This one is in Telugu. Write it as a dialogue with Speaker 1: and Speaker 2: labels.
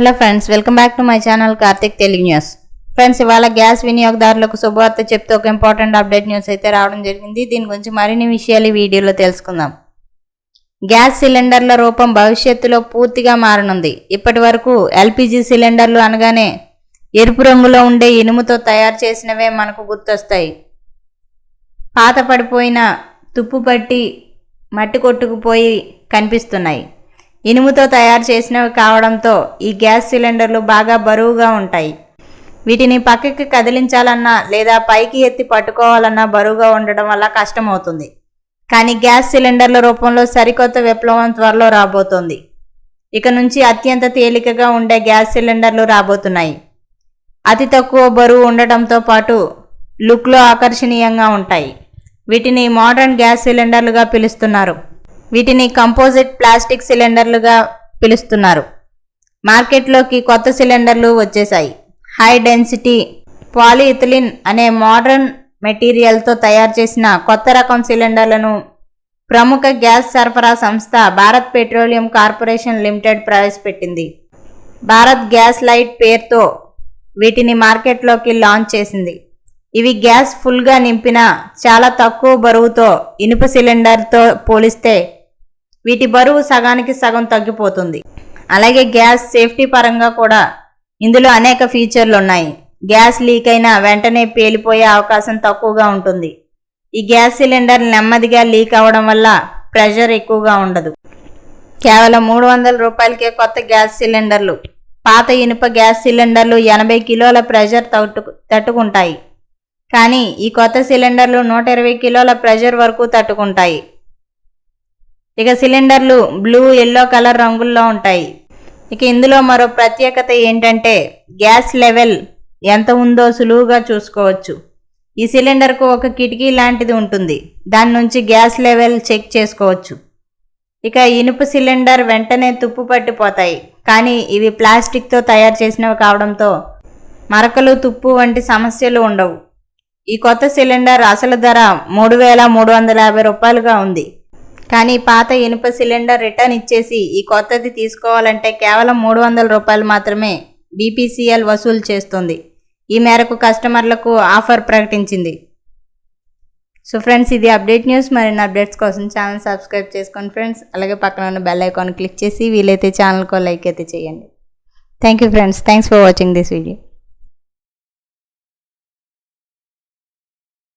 Speaker 1: Hello friends welcome back to my channel Karthik Telugu news. Friends ఇవాళ గ్యాస్ వినియోగదారులకు శుభవార్త చెప్తూ ఒక ఇంపార్టెంట్ అప్డేట్ న్యూస్ అయితే రావడం జరిగింది. దీని గురించి మరిన్ని విషయాలు ఈ వీడియోలో తెలుసుకుందాం. గ్యాస్ సిలిండర్ల రూపం భవిష్యత్తులో పూర్తిగా మారనుంది. ఇప్పటి వరకు ఎల్పిజి సిలిండర్లు అనగానే ఎరుపు రంగులో ఉండే ఇనుముతో తయారు చేసినవే మనకు గుర్తొస్తాయి. పాత పడిపోయిన తుప్పు పట్టి మట్టి కొట్టుకుపోయి కనిపిస్తున్నాయి. ఇనుముతో తయారు చేసినవి కావడంతో ఈ గ్యాస్ సిలిండర్లు బాగా బరువుగా ఉంటాయి. వీటిని పక్కకి కదిలించాలన్నా లేదా పైకి ఎత్తి పట్టుకోవాలన్నా బరువుగా ఉండడం వల్ల కష్టమవుతుంది. కానీ గ్యాస్ సిలిండర్ల రూపంలో సరికొత్త విప్లవం త్వరలో రాబోతోంది. ఇక నుంచి అత్యంత తేలికగా ఉండే గ్యాస్ సిలిండర్లు రాబోతున్నాయి. అతి తక్కువ బరువు ఉండటంతో పాటు లుక్లో ఆకర్షణీయంగా ఉంటాయి. వీటిని మోడర్న్ గ్యాస్ సిలిండర్లుగా పిలుస్తున్నారు. వీటిని కంపోజిట్ ప్లాస్టిక్ సిలిండర్లుగా పిలుస్తున్నారు. మార్కెట్లోకి కొత్త సిలిండర్లు వచ్చేసాయి హై డెన్సిటీ పాలిఇథిలిన్ అనే మోడర్న్ మెటీరియల్తో తయారు చేసిన కొత్త రకం సిలిండర్లను ప్రముఖ గ్యాస్ సరఫరా సంస్థ భారత్ పెట్రోలియం కార్పొరేషన్ లిమిటెడ్ ప్రవేశపెట్టింది. భారత్ గ్యాస్ లైట్ పేరుతో వీటిని మార్కెట్లోకి లాంచ్ చేసింది. ఇవి గ్యాస్ ఫుల్గా నింపిన చాలా తక్కువ బరువుతో ఇనుప సిలిండర్తో పోలిస్తే వీటి బరువు సగానికి సగం తగ్గిపోతుంది. అలాగే గ్యాస్ సేఫ్టీ పరంగా కూడా ఇందులో అనేక ఫీచర్లు ఉన్నాయి. గ్యాస్ లీక్ అయినా వెంటనే పేలిపోయే అవకాశం తక్కువగా ఉంటుంది. ఈ గ్యాస్ సిలిండర్ నెమ్మదిగా లీక్ అవడం వల్ల ప్రెషర్ ఎక్కువగా ఉండదు. కేవలం మూడు వందల రూపాయలకే కొత్త గ్యాస్ సిలిండర్లు పాత ఇనుప గ్యాస్ సిలిండర్లు ఎనభై కిలోల ప్రెషర్ తట్టు తట్టుకుంటాయి. కానీ ఈ కొత్త సిలిండర్లు నూట ఇరవై కిలోల ప్రెషర్ వరకు తట్టుకుంటాయి. ఇక సిలిండర్లు బ్లూ ఎల్లో కలర్ రంగుల్లో ఉంటాయి. ఇక ఇందులో మరో ప్రత్యేకత ఏంటంటే గ్యాస్ లెవెల్ ఎంత ఉందో సులువుగా చూసుకోవచ్చు. ఈ సిలిండర్కు ఒక కిటికీ లాంటిది ఉంటుంది. దాని నుంచి గ్యాస్ లెవెల్ చెక్ చేసుకోవచ్చు. ఇక ఇనుప సిలిండర్ వెంటనే తుప్పు పట్టిపోతాయి. కానీ ఇవి ప్లాస్టిక్తో తయారు చేసినవి కావడంతో మరకలు తుప్పు వంటి సమస్యలు ఉండవు. ఈ కొత్త సిలిండర్ అసలు ధర మూడు వేల మూడు వందల యాభై రూపాయలుగా ఉంది. కానీ పాత ఇనుప సిలిండర్ రిటర్న్ ఇచ్చేసి ఈ కొత్తది తీసుకోవాలంటే కేవలం మూడు వందల రూపాయలు మాత్రమే బీపీసీఎల్ వసూలు చేస్తుంది. ఈ మేరకు కస్టమర్లకు ఆఫర్ ప్రకటించింది. సో ఫ్రెండ్స్ ఇది అప్డేట్ న్యూస్. మరిన్ని అప్డేట్స్ కోసం ఛానల్ సబ్స్క్రైబ్ చేసుకోండి ఫ్రెండ్స్. అలాగే పక్కన ఉన్న బెల్ ఐకాన్ క్లిక్ చేసి వీలైతే ఛానల్కో లైక్ అయితే చేయండి. Thank you friends. Thanks for watching this video.